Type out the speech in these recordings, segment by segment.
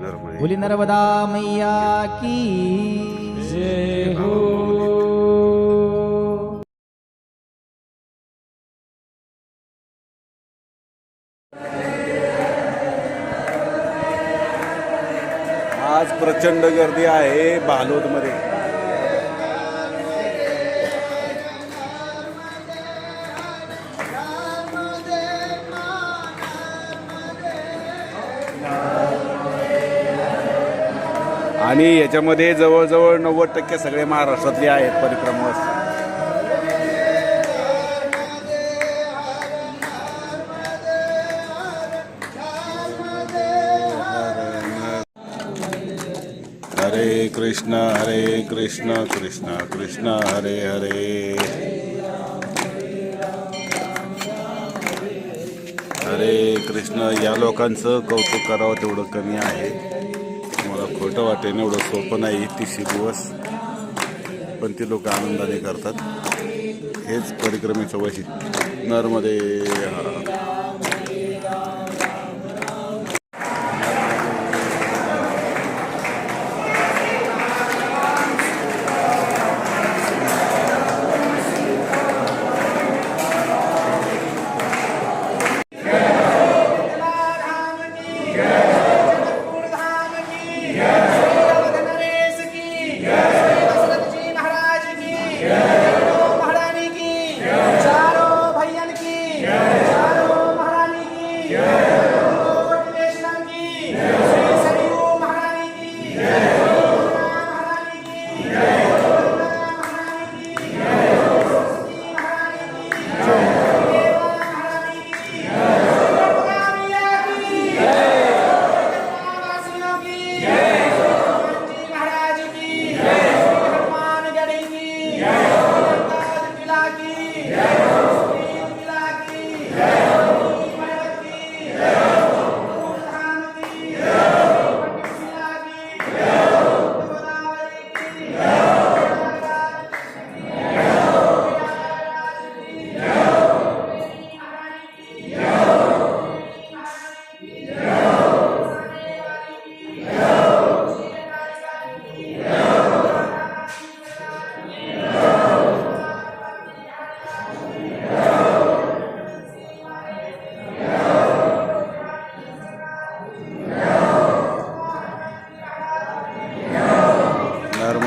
नर्मदे बोली नर्मदा मैया की जय हो। आज प्रचंड गर्दी आहे बालोदमध्ये. आणि याच्यामध्ये जवळजवळ नव्वद टक्के सगळे महाराष्ट्रातले आहेत परिक्रमास हरे कृष्ण हरे कृष्ण कृष्ण कृष्ण हरे हरे. हरे कृष्ण या लोकांचं कौतुक करावं तेवढं कमी आहे. खोटं वाटेन एवढं सोपं नाही तीसशे दिवस. पण ती लोक आनंदाने करतात. हेच परिक्रमेचं वैशिष्ट्य. नरमध्ये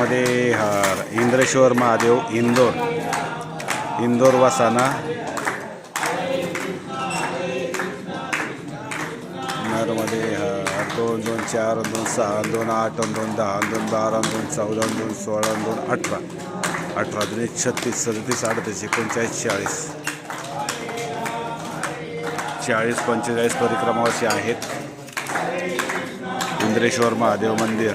त्यामध्ये हार इंद्रेश्वर महादेव इंदोर. इंदोर वासाना. नरमध्ये दोन दोन चार दोन सहा दोन आठ दोन दहा दोन बारा दोन चौदा दोन सोळा दोन अठरा. अठरा दोन छत्तीस सदतीस अडतीस एकोणचाळीस चाळीस. चाळीस पंचेचाळीस परिक्रमावासी आहेत. इंद्रेश्वर महादेव मंदिर.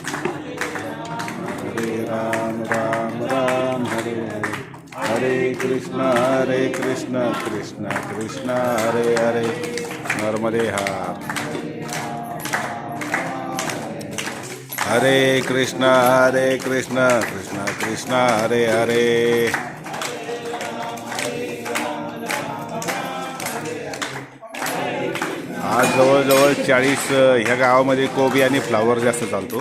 हरे कृष्ण हरे कृष्ण कृष्ण कृष्ण हरे हरे. नर्मदे हरे कृष्ण हरे कृष्ण कृष्ण कृष्ण हरे हरे. आज जवळजवळ चाळीस ह्या गावामध्ये कोबी आणि फ्लावर जास्त चालतो.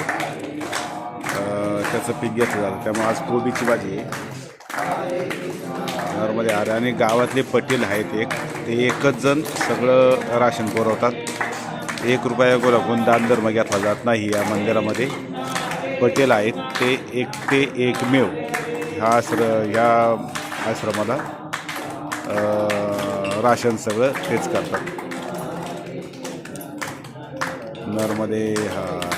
त्याचं पीक घेतलं झालं त्यामुळे आज कोबीची भाजी आहे. गावामध्ये आलं आणि गावातले पटेल आहेत एक. ते एकच जण सगळं राशन पुरवतात. एक रुपया गोलागून दानधर्म घेतला जात नाही या मंदिरामध्ये. पटेल आहेत ते एक ते एकमेव ह्या आश्र ह्या आश्रमाला राशन सगळं तेच करतात. नर्मदे हा.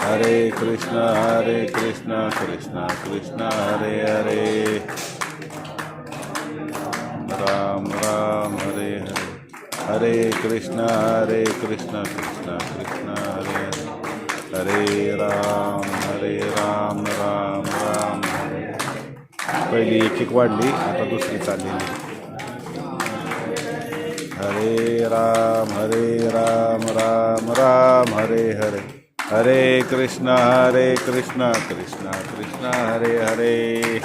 हरे कृष्ण हरे कृष्ण कृष्ण कृष्ण हरे हरे। राम राम हरे कृष्ण हरे कृष्ण कृष्ण कृष्ण हरे हरे। हरे राम हरे राम राम राम हरे। पहिली एक एक वाढली आता दुसरी चाललेली. हरे राम हरे राम राम राम हरे हरे। हरे कृष्ण हरे कृष्ण कृष्ण कृष्ण हरे हरे.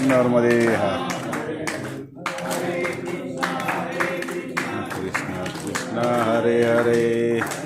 नॉर्मली हरे कृष्ण कृष्ण हरे हरे हरे.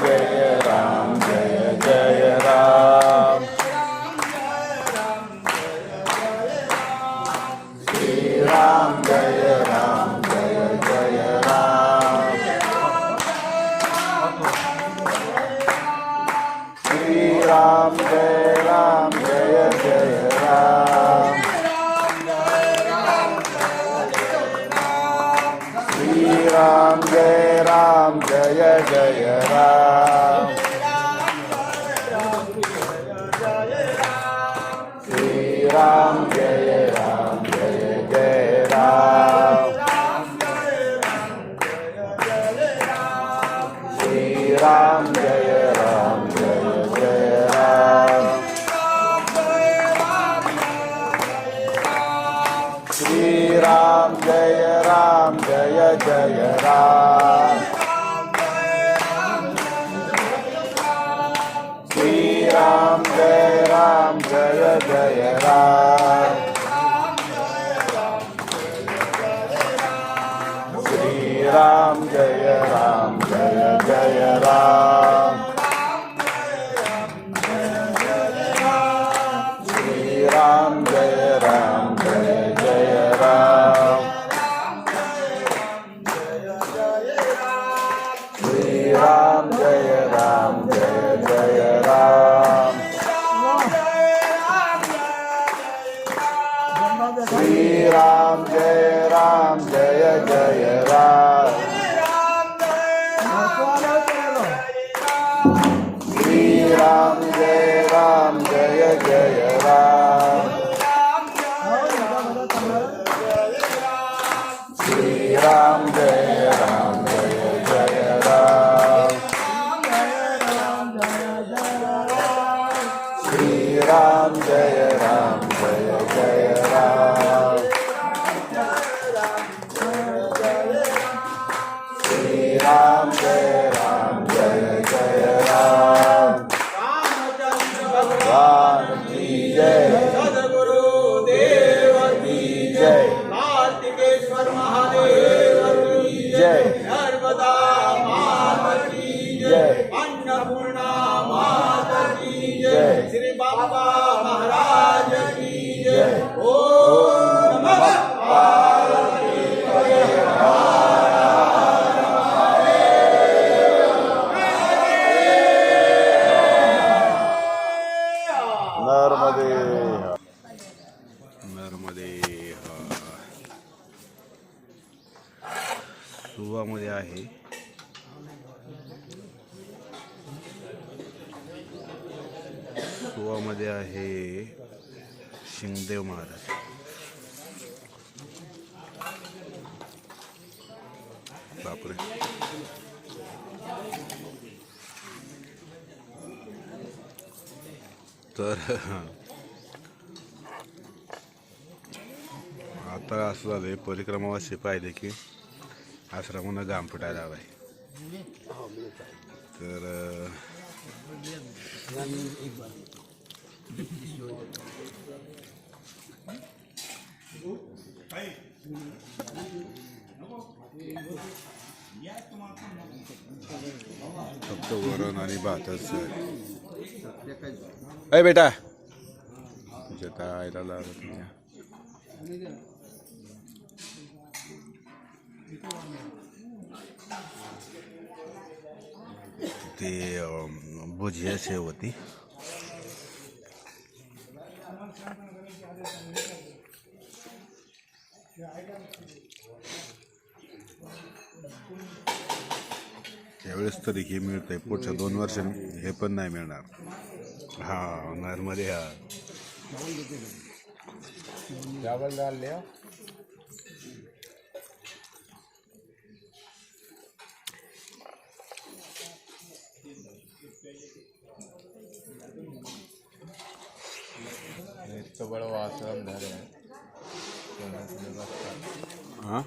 श्री राम जय राम जय जय राम श्री राम जय राम जय जय राम ஸ்ரீராம் ஜெய. गोवामध्ये आहे शिंगदेव महाराज. बापरे. तर आता असं झालंय परिक्रमावासी पाहिले की आश्रमानं घाम फुटायला हवाय. तर अं, फक्त वरण आणि भातच अय बेटा तुझ्या त्या आईला लागत नाही ते भुजिया शेव होती. यावेळेस तरी हे मिळतंय. पुढच्या दोन वर्ष हे पण नाही मिळणार. हा नॉर्मली हा. चावल डाल लिया इतकं बडं वासरम झालं हा?